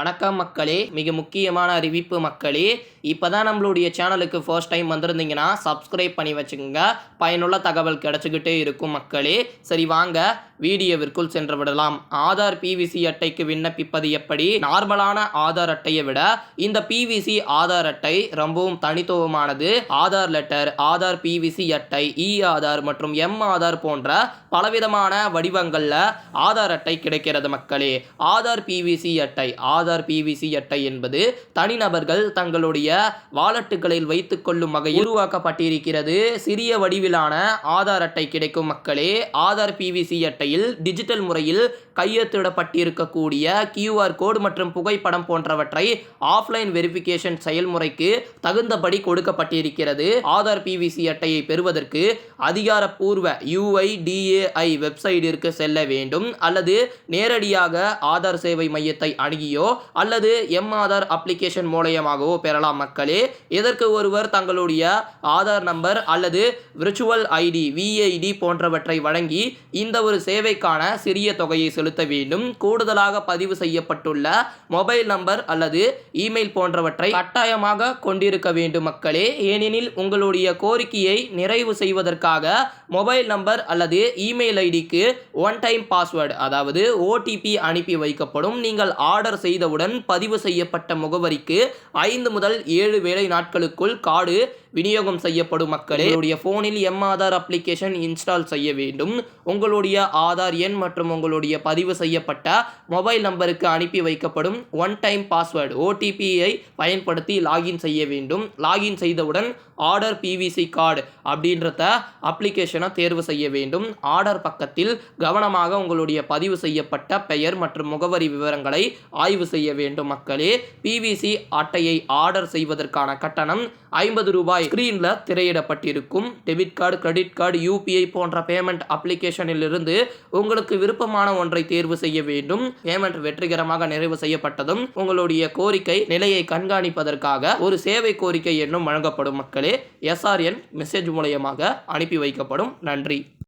வணக்கம் மக்களே மிக முக்கியமான அறிவிப்பு மக்களே. இப்போ தான் நம்மளுடைய சேனலுக்கு ஃபர்ஸ்ட் டைம் வந்திருந்தீங்கன்னா சப்ஸ்கிரைப் பண்ணி வச்சுக்கோங்க. பயனுள்ள தகவல் கிடச்சிக்கிட்டே இருக்கும் மக்களே. சரி வாங்க. வீடியோவிற்குள் சென்று விடலாம் ஆதார் பிவிசி அட்டைக்கு விண்ணப்பிப்பது எப்படி? நார்மலான ஆதார் அட்டையை விட இந்த பிவிசி ஆதார் அட்டை ரொம்பவும் தனித்துவமானது. ஆதார் லெட்டர் ஆதார் பிவிசி அட்டை இ ஆதார் மற்றும் எம் ஆதார் போன்ற பலவிதமான வடிவங்களில் ஆதார் அட்டை கிடைக்கிறது மக்களே. ஆதார் பிவிசி அட்டை ஆதார் பிவிசி அட்டை என்பது தனிநபர்கள் தங்களுடைய வாலெட்டுகளில் வைத்துக் கொள்ளும் வகையில் உருவாக்கப்பட்டிருக்கிறது. சிறிய வடிவிலான ஆதார் அட்டை கிடைக்கும் மக்களே. ஆதார் பிவிசி அட்டை முறையில் டிஜிட்டல் முறையில் கையெழுத்திடப்பட்டிருக்கக்கூடிய கியூஆர் கோடு மற்றும் புகைப்படம் போன்றவற்றை ஆஃப்லைன் வெரிஃபிகேஷன் செயல்முறைக்கு தகுந்தபடி கொடுக்கப்பட்டிருக்கிறது. ஆதார் பிவிசி அட்டையை பெறுவதற்கு அதிகாரப்பூர்வ யுஐடிஏஐ வெப்சைட்டிற்கு செல்ல வேண்டும். அல்லது நேரடியாக ஆதார் சேவை மையத்தை அணுகியோ அல்லது எம் ஆதார் அப்ளிகேஷன் மூலயமாகவோ பெறலாம் மக்களே. இதற்கு ஒருவர் தங்களுடைய ஆதார் நம்பர் அல்லது விர்ச்சுவல் ஐடி விஐடி போன்றவற்றை வழங்கி இந்த ஒரு சேவை சேவைக்கான சிறிய தொகையை செலுத்த வேண்டும். கூடுதலாக பதிவு செய்யப்பட்டுள்ள மொபைல் நம்பர் அல்லது இமெயில் போன்றவற்றை கட்டாயமாக கொண்டிருக்க வேண்டும் மக்களே. ஏனெனில் உங்களுடைய கோரிக்கையை நிறைவு செய்வதற்காக மொபைல் நம்பர் அல்லது இமெயில் ஐடிக்கு ஒன் டைம் பாஸ்வேர்டு அதாவது ஓடிபி அனுப்பி வைக்கப்படும். நீங்கள் ஆர்டர் செய்தவுடன் பதிவு செய்யப்பட்ட முகவரிக்கு ஐந்து முதல் ஏழு வேலை நாட்களுக்குள் கார்டு விநியோகம் செய்யப்படும் மக்களே உங்களுடைய ஃபோனில் எம் ஆதார் அப்ளிகேஷன் இன்ஸ்டால் செய்ய வேண்டும். உங்களுடைய ஆதார் எண் மற்றும் உங்களுடைய பதிவு செய்யப்பட்ட மொபைல் நம்பருக்கு அனுப்பி வைக்கப்படும் ஒன் டைம் பாஸ்வேர்டு ஓடிபியை பயன்படுத்தி லாகின் செய்ய வேண்டும். லாகின் செய்தவுடன் ஆர்டர் பிவிசி கார்டு அப்படின்றத அப்ளிகேஷனை தேர்வு செய்ய வேண்டும். ஆர்டர் பக்கத்தில் கவனமாக உங்களுடைய பதிவு செய்யப்பட்ட பெயர் மற்றும் முகவரி விவரங்களை ஆய்வு செய்ய வேண்டும் மக்களே. பிவிசி அட்டையை ஆர்டர் செய்வதற்கான கட்டணம் ஐம்பது ரூபாய் ஸ்கிரீனில் திரையிடப்பட்டிருக்கும் debit card credit card UPI போன்ற பேமெண்ட் அப்ளிகேஷனில் இருந்து உங்களுக்கு விருப்பமான ஒன்றை தேர்வு செய்ய வேண்டும். பேமெண்ட் வெற்றிகரமாக நிறைவு செய்யப்பட்டதும் உங்களுடைய கோரிக்கை நிலையை கண்காணிப்பதற்காக ஒரு சேவை கோரிக்கை என்னும் வழங்கப்படும் மக்களே எஸ்ஆர்என் மெசேஜ் மூலயமாக அனுப்பி வைக்கப்படும். நன்றி.